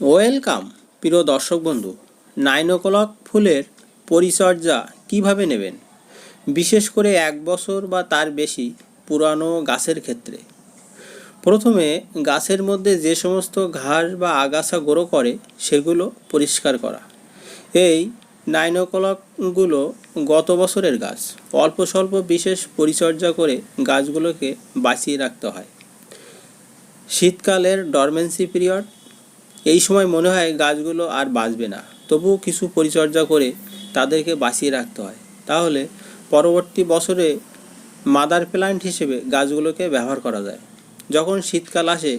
Welcome, প্রিয় দর্শক বন্ধু। নাইন ও ক্লক ফুলের পরিচর্যা কীভাবে নেবেন? বিশেষ করে এক বছর বা তার বেশি পুরানো গাছের ক্ষেত্রে। প্রথমে গাছের মধ্যে যে সমস্ত ঘাস বা আগাছা গ্রো করে, সেগুলো পরিষ্কার করা। এই নাইন ও ক্লকগুলো গত বছরের গাছ। অল্প স্বল্প বিশেষ পরিচর্যা করে গাছগুলোকে বাঁচিয়ে রাখতে হয়। শীতকালের ডরমেন্সি পিরিয়ড এই সময় মনে হয় গাছগুলো আর বাঁচবে না। তবুও কিছু পরিচর্যা করে তাদেরকে বাঁচিয়ে রাখতে হয়। তাহলে পরবর্তী বছরে মাদার প্ল্যান্ট হিসেবে গাছগুলোকে ব্যবহার করা যায়। যখন শীতকাল আসে,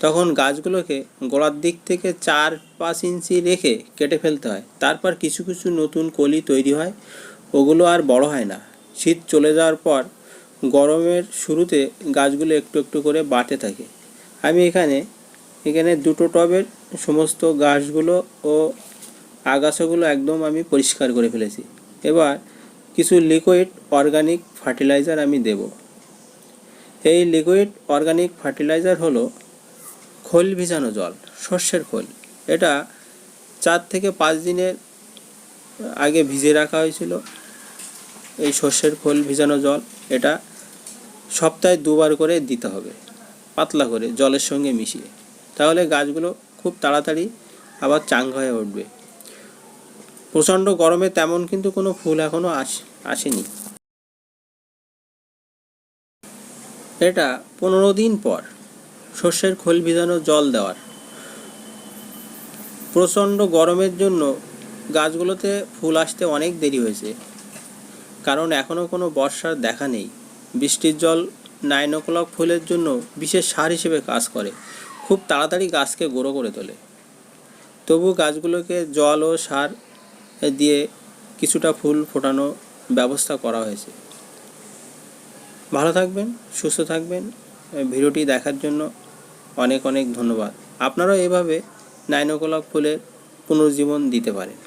তখন গাছগুলোকে গোড়ার দিক থেকে চার পাঁচ ইঞ্চি রেখে কেটে ফেলতে হয়। তারপর কিছু কিছু নতুন কলি তৈরি হয়। ওগুলো আর বড় হয় না। শীত চলে যাওয়ার পর গরমের শুরুতে গাছগুলো একটু একটু করে বাড়তে থাকে। আমি এখানে এখানে দুটো টবের সমস্ত গাছগুলো ও আগাছাগুলো একদম আমি পরিষ্কার করে ফেলেছি। এবার কিছু লিকুইড অর্গানিক ফার্টিলাইজার আমি দেব। এই লিকুইড অর্গানিক ফার্টিলাইজার হলো খোল ভিজানো জল, সর্ষের খোল। এটা চার থেকে পাঁচ দিনের আগে ভিজে রাখা হয়েছিল। এই সর্ষের খোল ভিজানো জল, এটা সপ্তাহে দুবার করে দিতে হবে, পাতলা করে জলের সঙ্গে মিশিয়ে। তাহলে গাছগুলো খুব তাড়াতাড়ি আবার চাঙ্গা হয়ে উঠবে। প্রচণ্ড গরমে তেমন কিন্তু কোনো ফুল এখনও আস, আসেনি। এটা পনেরো দিন পর শস্যের খোল ভিজানো জল দেওয়ার। প্রচণ্ড গরমের জন্য গাছগুলোতে ফুল আসতে অনেক দেরি হয়েছে। কারণ এখনও কোনো বর্ষার দেখা নেই। বৃষ্টির জল নাইন ও ক্লক ফুলের জন্য বিশেষ সার হিসেবে কাজ করে। খুব তাড়াতাড়ি গাছকে গোড়ো করে তোলে। তবু গাছগুলোকে জল ও সার দিয়ে কিছুটা ফুল ফোটানো ব্যবস্থা করা হয়েছে। ভালো থাকবেন, সুস্থ থাকবেন। ভিডিওটি দেখার জন্য অনেক অনেক ধন্যবাদ। আপনারাও এভাবে নাইন ফুলের পুনর্জীবন দিতে পারেন।